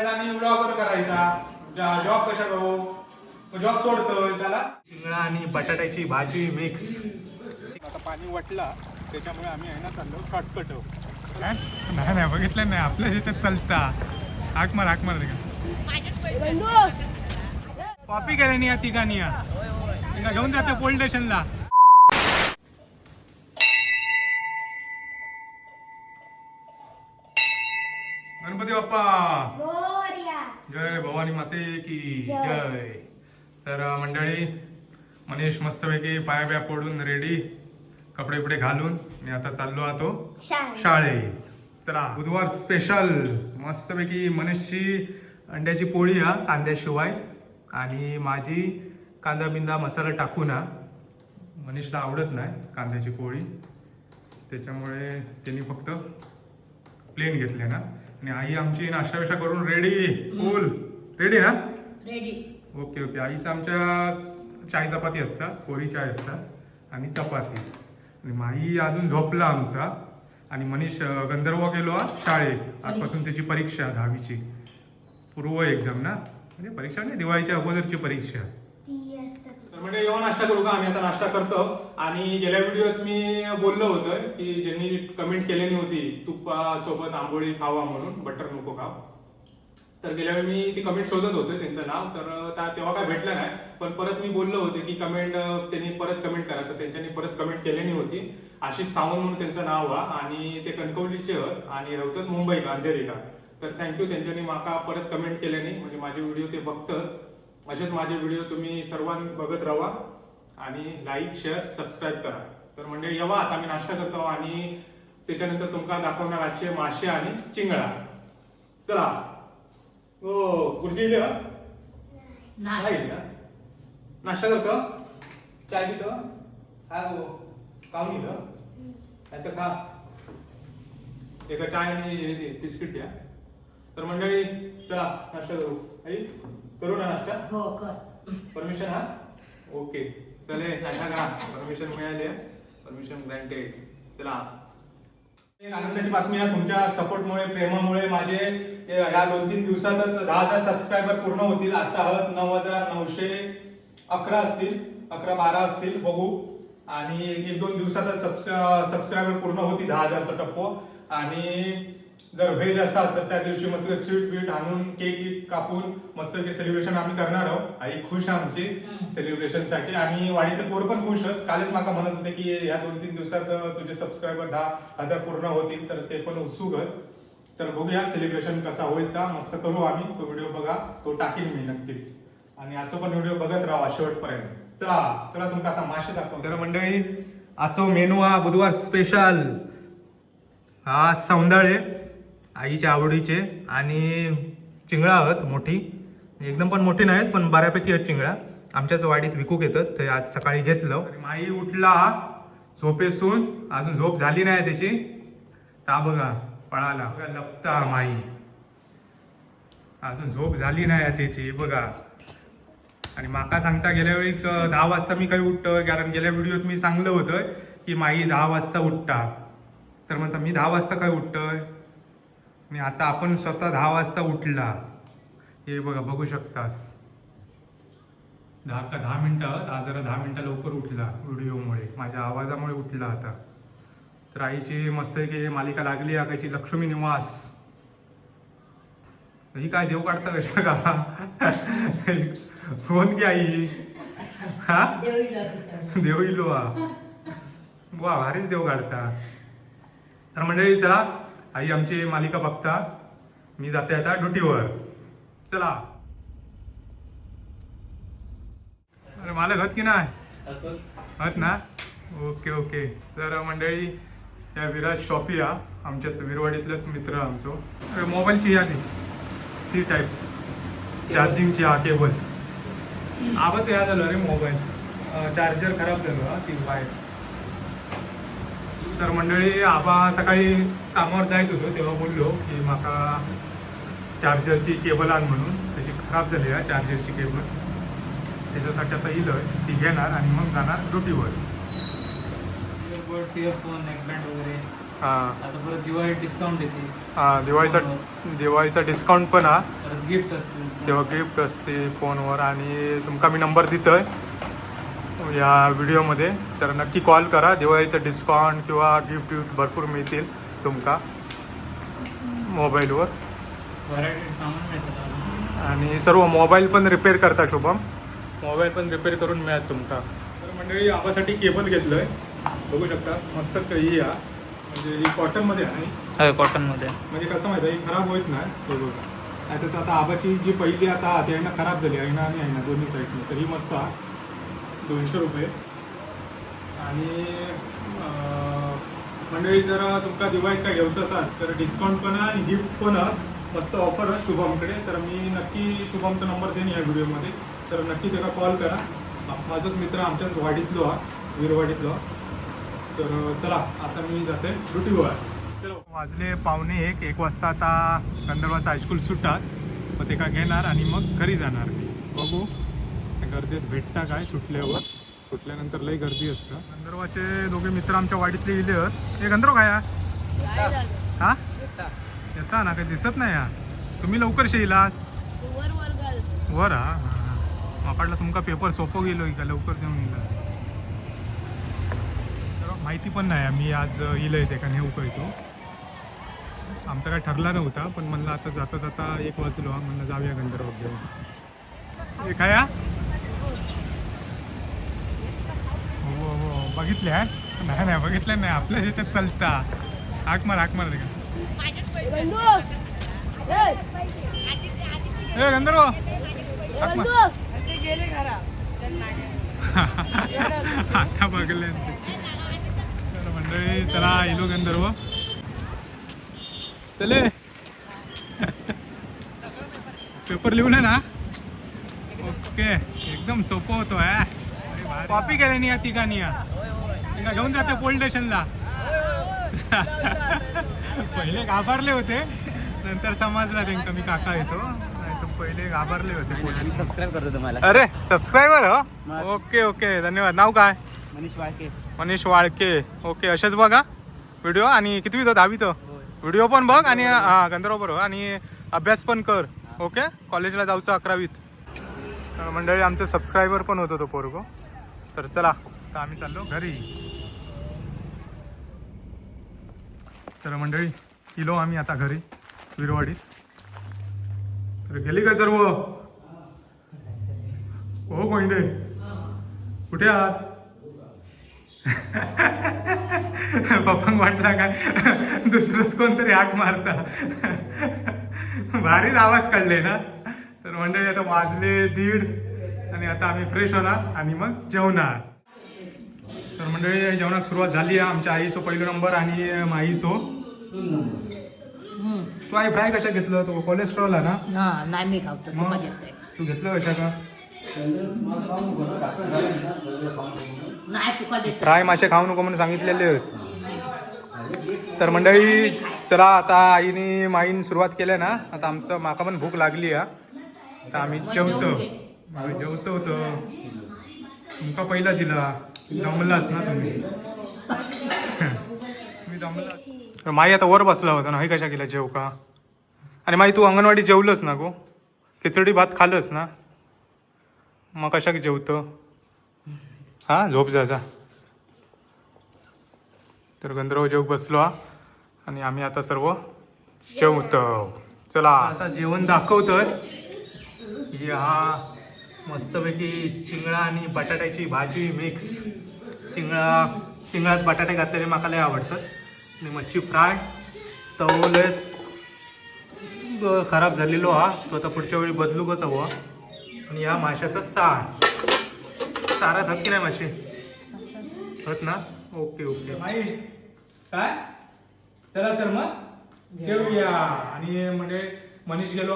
करायचा आणि ब्लॉगर करायचा. जॉब कशा करू जॉब सोडतोय त्याला. शिंगडा आणि बटाट्याची भाजी मिक्स आता पाणी वटला त्याच्यामुळे आम्ही आहे ना चाललो शॉर्टकट नाही नाही बघितलं नाही. आपल्या ह्याच्यात चालता. हाक मार हाक मार कॉपी केल्यानी या तिघांनी या. घेऊन जाते पोलीस स्टेशनला. गणपती बाप्पा! जय भवानी माते की जय. तर मंडळी मनीष मस्तपैकी पाया बिया पडून रेडी कपडे बिपडे घालून मी आता चाललो आतो शाळेत. चला बुधवार स्पेशल मस्तपैकी मनीषची अंड्याची पोळी हा कांद्याशिवाय. आणि माझी कांदा बिंदा मसाला टाकून हा मनीषला आवडत नाही कांद्याची पोळी. त्याच्यामुळे त्यांनी फक्त प्लेन घेतले ना. आणि आई आमची नाश्ता करून रेडी फुल रेडी ना रेडी ओके ओके आईचं आमच्या चाय चपाती असतात कोरी चाय असतात आणि चपाती. आणि माई अजून झोपला आमचा. आणि मनीष गंधर्व गेलो शाळेत. आजपासून त्याची परीक्षा दहावीची. पूर्व एक्झाम ना? म्हणजे परीक्षा नाही दिवाळीच्या अगोदरची परीक्षा. म्हणजे येऊन नाश्ता करू का? आम्ही आता नाश्ता करतो. आणि गेल्या व्हिडिओत मी बोललो होतं की ज्यांनी कमेंट केलेली होती तुपासोबत आंबोळी खावा म्हणून बटर नको खाव तर गेल्या वेळी मी ती कमेंट शोधत होते त्यांचं नाव तर तेव्हा काय भेटलं नाही. पण परत मी बोललो होते की कमेंट त्यांनी परत कमेंट करा. तर त्यांच्यानी परत कमेंट केलेली होती. आशिष सावंत म्हणून त्यांचं नाव व्हा आणि ते कणकवलीचे आणि रवतात मुंबई का अंधेरी का तर थँक्यू त्यांच्यानी माका परत कमेंट केल्याने. म्हणजे माझे व्हिडिओ ते बघतात असेच माझे व्हिडिओ तुम्ही सर्वांनी बघत राहा आणि लाईक शेअर सबस्क्राईब करा. तर म्हणजे येवा. आता मी नाश्ता करतो आणि त्याच्यानंतर तुमका दाखवणार आजचे मासे आणि चिंगळा. चला. हो गुरुजी इले? नाही. नाश्ता करतो? चाय पितो? हा हो. काऊन इलं नाही तर खा. एका चाय आणि हे दे, बिस्किट द्या. तर मंडळी चला नाश्ता करू. आई? करू ना नाश्ता? हो कर. परमिशन हा? ओके चले नाश्ता करा. परमिशन मिळाली परमिशन ग्रँटेड चला. एक आनंदाची बातमी आहे. तुमच्या सपोर्टमुळे प्रेमामुळे माझे या दोन तीन दिवसातच दहा हजार सबस्क्रायबर पूर्ण होतील. आता आहोत नऊ हजार नऊशे अकरा असतील. अकरा बारा असतील बघू. आणि एक दोन दिवसातच सबस्क्रायबर पूर्ण होती दहा हजारचा टप्पो. आणि जर व्हेज असाल तर त्या दिवशी मस्त स्वीट बीट आणून केक कापून मस्त सेलिब्रेशन आम्ही करणार आहोत. आई खुश आहे आमची सेलिब्रेशनसाठी. आणि वाडीतले पोर पण खुश आहेत. कालच माका म्हणत होते की या दोन तीन दिवसात तुझे सबस्क्रायबर दहा हजार पूर्ण होतील तर ते पण उत्सुक आहेत. तर बघूया सेलिब्रेशन कसा होईल का मस्त करू आम्ही. तो व्हिडिओ बघा. तो टाकीन मी नक्कीच. आणि आजचा पण व्हिडिओ बघत राहा शेवटपर्यंत. चला चला तुमका आता मासे दाखव तर मंडळी आजचा मेनू हा बुधवार स्पेशल हा सौंदाळे आईच्या आवडीचे आणि चिंगळा आहोत मोठी. एकदम पण मोठी नाहीत पण बऱ्यापैकी आहेत चिंगळा. आमच्याच वाडीत विकूक येतात ते आज सकाळी घेतलं. माई उठला झोपेसून अजून झोप झाली नाही त्याची. ता बघा पळाला. बघा लपता माई. अजून झोप झाली नाही त्याची बघा. आणि माका सांगता गेल्या वेळी दहा वाजता मी काही उठतो कारण गेल्या व्हिडिओत मी सांगलं होतं की माई दहा वाजता उठता. तर म्हणता मी दहा वाजता काय उठतोय? आणि आता आपण स्वतः दहा वाजता उठला. हे बघा बघू शकतास. दहा का दहा मिनटं आज जरा दहा मिनटं लवकर उठला व्हिडिओमुळे. माझ्या आवाजामुळे उठला आता. तर आईची मस्त की मालिका लागली आगायची लक्ष्मी निवास. ही काय देव काढता कशा का? फोन की आई? हा? देव इलो वा भारीच देव काढता. तर मंडळी चला आई आमची मालिका बघता मी जाते आता ड्युटीवर. चला. अरे मला घत की नाही? हत ना? Okay okay. तर मंडळी या विराज शॉपी हा आमच्या विरवाडीतलाच मित्र आमचो. अरे मोबाईलची नाही सी टाईप. चार्जिंगची हा केबल. आवाज या झालं रे मोबाईल. चार्जर खराब झालं हा ती वायर. तर मंडळी आबा सकाळी कामावर जायत होतो तेव्हा बोललो की माका चार्जरची केबल आण म्हणून. त्याची खराब झाली आहे चार्जरची केबल. त्याच्यासाठी आता येईल ती घेणार आणि मग जाणार ड्युटीवर. इयरबड्स इयरफोन नेकबँड वगैरे. हा. आता परत दिवाळी डिस्काउंट येते हा दिवाळीचा दिवाळीचा डिस्काउंट पण हा. गिफ्ट असते तेव्हा गिफ्ट असते फोनवर आणि तुमका मी नंबर दितोय. या व्हिडिओमध्ये. तर नक्की कॉल करा. दिवाळीचं डिस्काउंट किंवा गिफ्ट विफ्ट भरपूर मिळतील तुमका. मोबाईलवर. व्हरायटी सामान मिळतात आणि सर्व मोबाईल पण रिपेअर करता शुभम. मोबाईल पण रिपेअर करून मिळत तुमका. तर मंडळी आबासाठी केबल घेतलंय. बघू शकता मस्त ही या. म्हणजे ही कॉटनमध्ये आहे. कॉटनमध्ये म्हणजे कसं माहिती आहे ही खराब होत नाही. हे बघा. तर आता आबाची जी पहिली आता ती आहे ना खराब झाली आहे ना आणि आहे ना दोन्ही साईडने तर ही मस्त आहे. दोनशे रुपये. आणि मंडळी जर तुमका दिवाळीत काय घ्यायचं असाल तर डिस्काउंट पण आहे आणि गिफ्ट पण मस्त ऑफर आहे शुभमकडे. तर मी नक्की शुभमचा नंबर देईन या व्हिडिओमध्ये तर नक्की त्याला कॉल करा. माझाच मित्र आमच्याच वाडीतलो हा वीरवाडीतलो तर चला आता मी जाते. ड्युटीवर वाजले पावणे एक एक वाजता आता गंधर्वाचं हायस्कूल सुटतात. मग ते का घेणार आणि मग घरी जाणार मी. बघू. त्या गर्दीत भेटता काय सुटल्यावर? सुटल्यानंतर लई गर्दी असतं. गंधर्वाचे दोघे मित्र आमच्या वाडीतले इले आहेत. हे गंधर्व काय हा? हा? येता ना काही दिसत नाही हा. तुम्ही लवकर शेलास वर वर घाल वर हा. माकडला तुमका पेपर सोपं गेलो का लवकर देऊन येईलास तर माहिती पण नाही मी आज इलं येते का नेऊ का येतो आमचा काय ठरला नव्हता पण म्हणलं आता जाता जाता एक वाजलो म्हणलं जाऊया गंधर्व घेऊन. हे काय हा? हो बघितल्या? बघितले नाही नाही बघितल्या नाही. आपल्या ह्याच्यात चलता. हाक मार हाक मार रे ए गंधर्व! आता बघले. मंडळी चला इलो गंधर्व. चले. पेपर लिहून ना. ओके. एकदम सोपं होतो कॉपी केली नाही या तिघांनी या. तिघा घेऊन जाते पोलीस स्टेशनला. पहिले घाबरले होते. नंतर समजला त्यांना मी काका येतो. पहिले घाबरले होते. सबस्क्राईब करतो तुम्हाला. अरे सबस्क्रायबर हो? Okay okay. धन्यवाद. नाव काय? मनीष वाळके. मनीष वाळके. ओके असेच बघा. व्हिडिओ आणि कितवी तो दहावी तो व्हिडिओ पण बघ आणि हा गंधर्व बरोबर आणि अभ्यास पण कर. ओके? कॉलेजला जाऊचं अकरावीत. तर मंडळी आमचे सबस्क्रायबर पण होतो तो पोरगो. तर चला आता आम्ही चाललो घरी. तर मंडळी इलो आम्ही आता घरी विरवाडीत. तर गेली का सर्व? हो कोंडे कुठे आहात? पप्पा म्हटला काय दुसरंच कोणतरी हाक मारता. भारीच आवाज काढले ना? तर मंडळी आता वाजले दीड आणि आता आम्ही फ्रेश होणार आणि मग जेवणार. तर मंडळी जेवणाक सुरुवात झाली आहे. आमच्या आईचो पहिलो नंबर आणि माईचो. तू आई फ्राय कशा घेतलं? तो कोलेस्ट्रॉल आहे ना? हा नाही मी खावतो. मग? तुका देतोय तू घेतलं कशा का? नाही तुका देतोय फ्राय मासे खाऊ नको म्हणून सांगितलेले तर मंडळी चला आता आईने माईन सुरुवात केल्या ना? आता आमचं माका पण भूक लागली आहे. आता आम्ही जेवतो. आम्ही जेवतो होतो. तुमका पहिला दिला. दमलास ना तुम्ही. माई आता वर बसला होता ना हे कशा केला जेव का? आणि माई तू अंगणवाडी जेवलंस ना गो? खिचडी भात खाल्लंस ना? मग कशा जेवतो? हा झोप जा जा. तर गंधर्व जेव बसलो हा. आणि आम्ही आता सर्व जेवतो. चला. आता जेवण दाखवतोय. ही हा मस्तपैकी चिंगळा आणि बटाट्याची भाजी मिक्स चिंगळा चिंगळात बटाटे घातलेले म्हाका लय आवडतात आणि मच्छी फ्राय तवलेच ब- खराब झालेलो हा. तो आता पुढच्या वेळी बदलूकच हवा. आणि या माशाचा सार. सारात हात की नाही मासे होत ना? Okay okay. काय? चला तर मग जेवूया आणि म्हणजे मनीष गेलो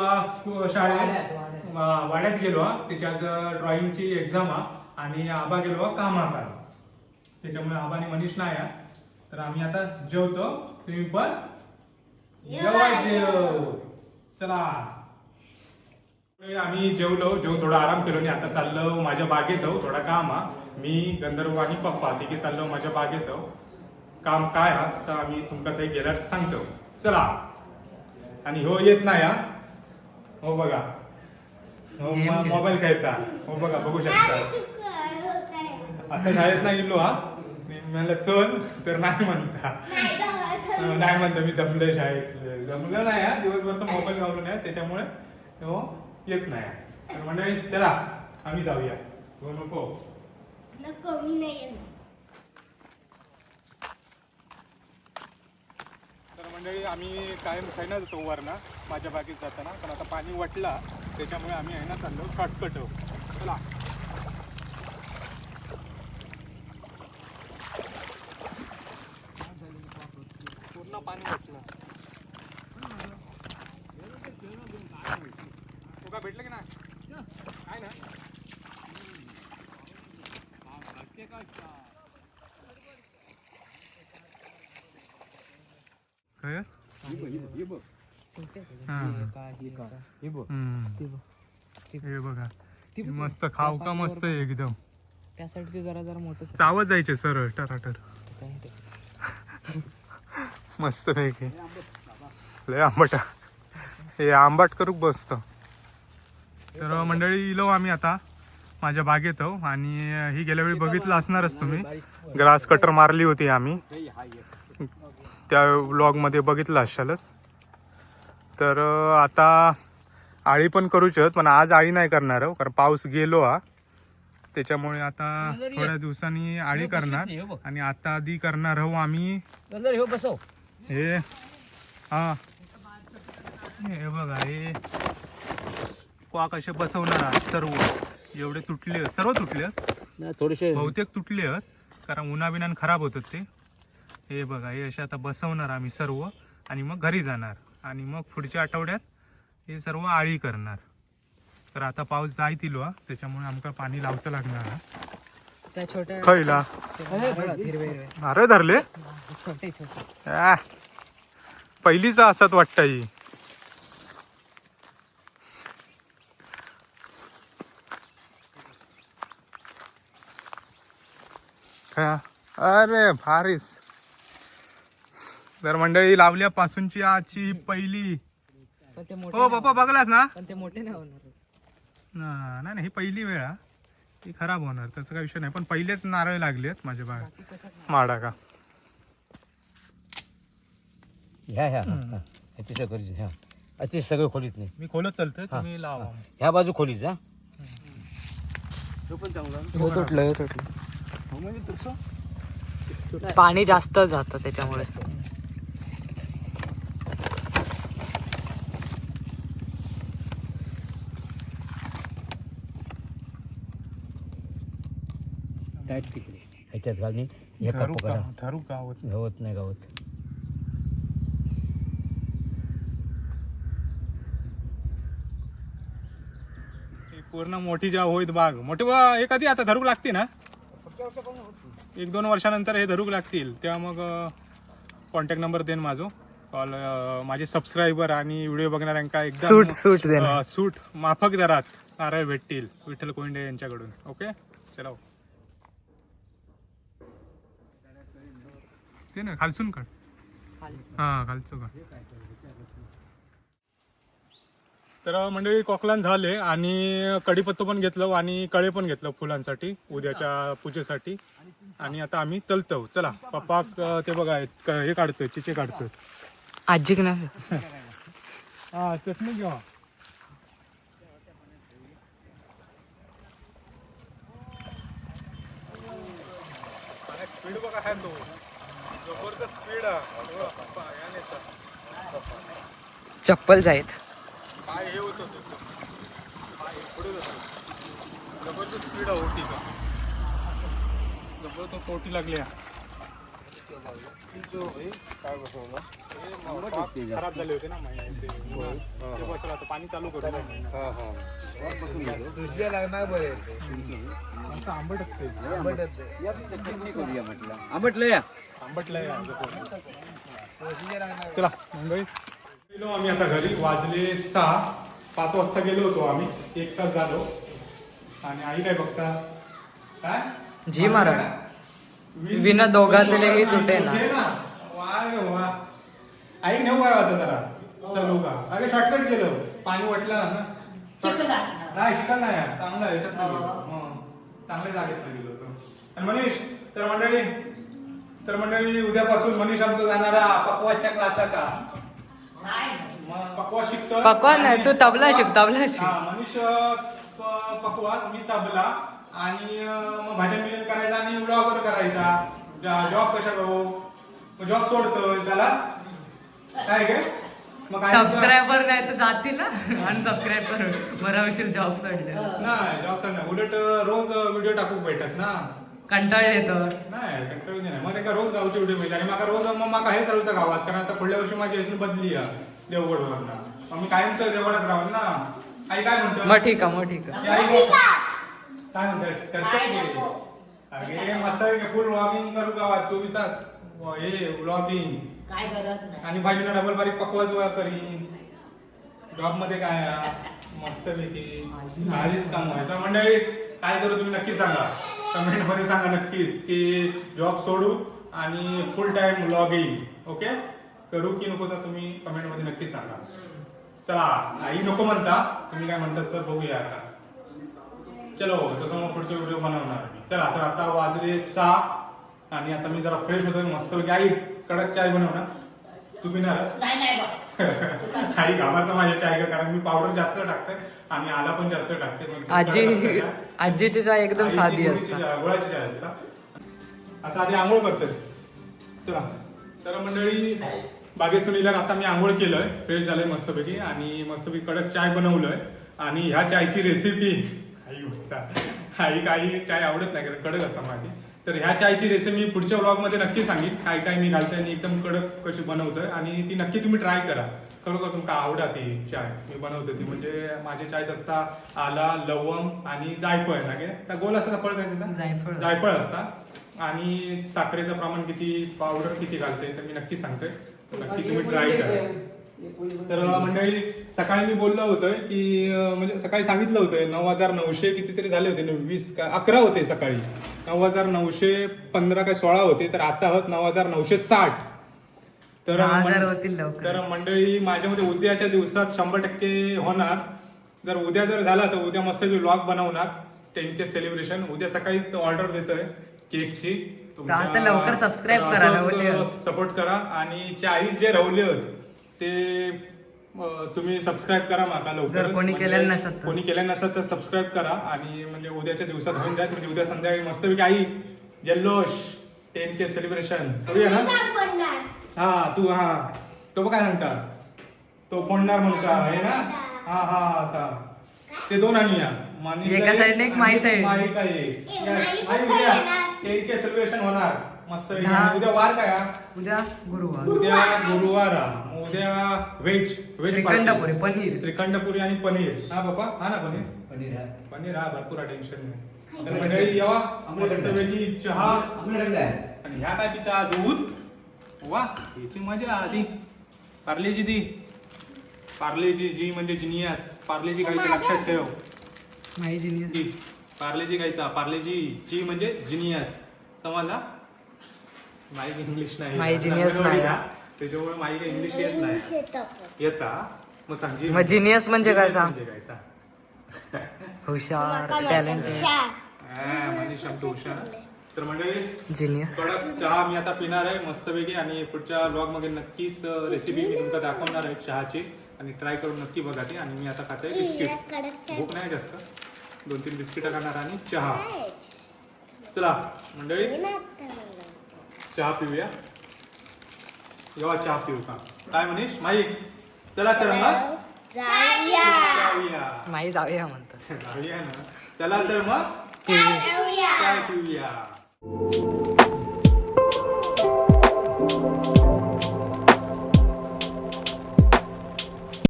शाळेत. वाड्यात गेलो हा. त्याची आज ड्रॉइंगची एक्झाम हा. आणि आबा गेलो हा कामाला. त्याच्यामुळे आबा आणि मनीष नाही हा. तर आम्ही आता जेवतो. तुम्ही पण? जेवा जेव चला. आम्ही जेवलो. जेवून थोडा आराम केलो. आणि आता चाललो माझ्या बागेत आहो थोडा काम हा. मी गंधर्व आणि पप्पा तिघे चाललो माझ्या बागेत आहो काम काय हा? तर आम्ही तुमका थंय गेल्यार सांगतो. चला. आणि हो येत नाही हा. हो बघा. हो मोबाईल खेळता. हो बघा बघू शकता. आता शाळेत नाही गेलो हा? मी म्हणलं चल तर नाही म्हणता. नाही म्हणता मी दमलोय शाळेत. दमलं नाही हा? दिवसभर तर मोबाईल गावलो नाही त्याच्यामुळे हो येत नाही. तर मंडळी चला आम्ही जाऊया. हो नको. नको मी नाही येणार तर मंडळी आम्ही कायम खायना जातो वरना माझ्या बागेत जाताना. पण आता पाणी वाटला त्याच्यामुळे आम्ही आहे ना चाललो शॉर्टकट चला पूर्ण पाणी वटलं तुका भेटलं की नाही आहे ना काय हे बघा. मस्त खाऊ का मस्त आहे एकदम. त्यासाठी जरा जरा मोठं चावत जायचे सरळ टराटर. मस्त पैकी. लय आंबट. हे आंबट करूक बसतो. तर मंडळी इलो आम्ही आता माझ्या बागेत आहो. आणि ही गेल्या वेळी बघितलं असणारच तुम्ही. ग्रास कटर मारली होती आम्ही. त्या व्लॉगमध्ये बघितलं असालच तर आता आळी पण करू शकत पण आज आळी नाही करणार आहो कारण पाऊस गेलो हा. त्याच्यामुळे आता थोड्या दिवसांनी आळी करणार आणि आता आधी करणार आहो आम्ही. हे हा. हे बघा हे. क्वा कसे बसवणार आहात सर्व. एवढे तुटले आहेत. सर्व तुटले आहेत. थोडेसे बहुतेक तुटले आहेत कारण उन्हाबिनान खराब होतात ते. हे बघा हे असे आता बसवणार आम्ही सर्व आणि मग घरी जाणार. आणि मग पुढच्या आठवड्यात हे सर्व आळी करणार. तर आता पाऊस जायतील हा त्याच्यामुळे आमका पाणी लावचं लागणार हा. त्या छोट्या हिरवे नारळ धरले. छोटे छोटे आ, पहिलीच असत वाटत ही. हा, अरे भारीच. तर मंडळी लावल्यापासूनची आजची पहिली. पण ते मोठे हो नाही बाप्पा बघलास ना. पण ते मोठे नाही होणार. ना- नाही नाही ही पहिली वेळा ती खराब होणार त्याचा काही विषय नाही. पण पहिलेच नारळ लागलेत माझ्या बाग माडा का? ह्या ह्या अतिशय खोलीत ह्या. अतिशय सगळं खोलीत नाही मी खोलत चालतोय तुम्ही लावा. ह्या बाजू खोलीत हा. हो तुटलं हो तुटलं. पाणी जास्त जातं त्याच्यामुळे. टाईट तिकडे ह्याच्यात घालणे. हे धरू कापू का? करा. धरू गावत गावत नाही? गावत ही पूर्ण मोठी ज्या होईत बाग. मोठी बा हे कधी आता धरूक लागते ना एक दोन वर्षानंतर हे धरूक लागतील. तेव्हा मग कॉन्टॅक्ट नंबर देईन माझो. कॉल माझे सबस्क्रायबर आणि व्हिडिओ बघणाऱ्यांका एकदम सूट सूट सूट माफक दरात नारळ भेटतील. विठ्ठल कोंडे यांच्याकडून. ओके चला ते ना खालसून काढ. हा खालचो काढ. तर मंडळी कोकलान झाले आणि कढीपत्तो पण घेतलं आणि कळे पण घेतलं फुलांसाठी उद्याच्या पूजेसाठी. आणि आता आम्ही चलतो. चला पप्पा ते बघा हे क- काढतोय चिचे काढतोय. आजी नाही? हा चटणी घेऊ स्पीड बघा आहे तो. जबरदस्त स्पीड चप्पल काय हे होतं जबरदस्त स्पीड आहे ओटी का? जबरदस्त ओटी लागली खराब झाले होते ना महिना ते ते बसवलं पाणी चालू करू ना महिना. असं आंबट असते आंबटलं या आंबटलंय चला मुंबई गेलो आम्ही आता घरी वाजले सहा पाच वाजता गेलो होतो आम्ही एक तास झालो आणि आई काय बघता काय झी मारा विना दोघातलेही तुटे ना. तुटे वा आई नेऊ काय वाटत जरा? चलो का? अरे शॉर्टकट गेलो पाणी वाटलं ना. नाही चिकन नाही आहे. चांगलं आहे, हो. चांगल्या जागेत गेलो होतो. आणि मनीष तर मंडळी तर मंडळी उद्यापासून मनीष आमचं जाणारा क्लासा का? पकवास शिकतो पकवास नाही, तू तबला शिक, तबला शिक. हा मनीष अं, प- पकवास मी तबला. आणि मग भजन बिजन करायचा आणि ब्लॉगर करायचा. जॉब कशा करू जॉब सोडतो त्याला. काय गे मग काय सबस्क्रायबर नाही तर जातील ना. अनसबस्क्राईब करून मरावशील जॉब सोडले. नाही जॉब सोडणार उलट रोज व्हिडिओ टाकूक भेटत ना. कंटाळ येतो नाही कंटाळून नाही मग एका रोज गावचे व्हिडिओ मिळते आणि माका रोज मग माका हे चालूचं गावात. कारण आता पुढल्या वर्षी माझी अजून बदली आहे देवगडवरना. मग मी कायमच देवगडात राहत ना. आई काय म्हणतो? मग ठीक आहे मग ठीक आहे. काय म्हणतात करतात काय की? नको. अगे मस्त फुल व्लॉगिंग करू चोवीस तास. व हे व्लॉगिंग काय करत नाही. आणि भाजीला डबल बारीक पकवाज वा करी जॉबमध्ये काय आहे? मस्त पैकी. भारीच काम व्हायचं मंडळी काय करू तुम्ही नक्की सांगा. कमेंटमध्ये सांगा नक्कीच की जॉब सोडू आणि फुल टाइम व्लॉगिंग ओके करू की नको तर तुम्ही कमेंटमध्ये नक्की सांगा. चला आई नको म्हणता. तुम्ही काय म्हणतास तर बघूया आता. चलो तसं मग पुढचे व्हिडिओ बनवणार मी. चला तर आता वाजले सहा आणि आता मी जरा फ्रेश होतोय मस्त आई कडक चाय बनवणार. तू पिणारच नाही नाही बा. आई घाबरता माझ्या चाय का कारण मी पावडर जास्त टाकते आणि आला पण जास्त टाकते असते? आजीची चाय एकदम साधी गुळाची असतात चाय, गुळाची चाय असता. आता आधी आंघोळ करतोय. चला. तर मंडळी बागेत सुनीला आता मी आंघोळ केलंय. फ्रेश झालंय मस्तपैकी आणि मस्तपैकी कडक चाय बनवलंय. आणि ह्या चायची रेसिपी आई आई काही चाय आवडत नाही कारण कडक असता माझी. तर ह्या चायची रेसिपी मी पुढच्या व्लॉगमध्ये नक्की सांगेन. काय काय मी घालतोय आणि एकदम कडक कशी बनवतोय. आणि ती नक्की तुम्ही ट्राय करा. खरोखर तुमका आवडा ती चाय. मी बनवतो ती. म्हणजे माझी चायत असता आला लवंग आणि जायफळ. ना गे त्या गोल असता फळ काय? जायफळ. जायफळ असता. आणि साखरेचं प्रमाण किती पावडर किती घालते तर मी नक्की सांगतोय. तर नक्की तुम्ही ट्राय करा. तर मंडळी सकाळी मी बोललो होतं की म्हणजे सकाळी सांगितलं होतं नऊ हजार नऊशे कितीतरी झाले होते वीस का अकरा होते सकाळी. नऊ हजार नऊशे पंधरा काय सोळा होते तर आता आहोत नऊ हजार नऊशे साठ. तर. तर मंडळी माझ्या मते उद्याच्या दिवसात शंभर टक्के होणार. जर उद्या जर झाला तर उद्या मस्त व्लॉग बनवणार. टेन के सेलिब्रेशन उद्या सकाळीच ऑर्डर देतोय केकची लवकर subscribe करा. सपोर्ट करा. आणि चाळीस जे रवले होते ते तुम्ही सबस्क्राईब करा माका लवकर जर कोणी केलेलं नसेल तर. कोणी केलं नसेल तर सबस्क्राईब करा आणि म्हणजे उद्याच्या दिवसात होऊन जाईल. म्हणजे उद्या संध्याकाळी मस्तपैकी आई जल्लोष टेन के सेलिब्रेशन करूया ना? पडणार हा तू हा. तो बघ काय सांगता. तो फोडणार म्हणता हे ना? हा हा आता. ते दोन आणूया. मानिश एका काय? side ने एक, माई side. माई काय. ए, माई येणार. टेन के सेलिब्रेशन होणार. मस्त. उद्या वार काय हा? उद्या गुरुवार. उद्या गुरुवार. हा. उद्या व्हेज व्हेज श्रीखंडपुरी, पनीर. श्रीखंडपुरी आणि पनीर. हा बाबा हा ना पनीर? पनीर आहे. पनीर हा भरपूर टेन्शन नाही. तर मंडळी यावा मस्तपैकी चहा आहे. आणि ह्या काय पिता दूध? वा याची मजा आधी. पार्लेजी दी. पार्लेजी जी म्हणजे जिनियस पार्लेजी गायचं लक्षात ठेव. माई जिनियस ती पार्लेजी गायचा पार्लेजी जी म्हणजे जिनियस समजला? माईक इंग्लिश नाही. माई genius नाही. त्याच्यामुळे माईक इंग्लिश येत नाही. येता मग सांग जी- मग genius म्हणजे काय genius सांग? म्हणजे काय सांग? हुशार टॅलेंट हा, मनीष आमचं हुशार. तर मंडळी जिनियस कडक चहा मी आता पिणार आहे मस्तपैकी आणि पुढच्या ब्लॉगमध्ये नक्कीच रेसिपी मी तुमका दाखवणार आहे चहाची. आणि ट्राय करून नक्की बघा ती. आणि मी आता खाते बिस्किट. भूक नाही जास्त. दोन तीन बिस्किट खाणार आणि चहा. चला मंडळी. चहा पिऊया. जेव्हा चहा पिऊ का? काय मनीष? माईक चला तर मग जाऊया. जाऊया. माई जाऊया म्हणतात. जाऊया ना. चला तर मग. जाऊया. काय पिऊया.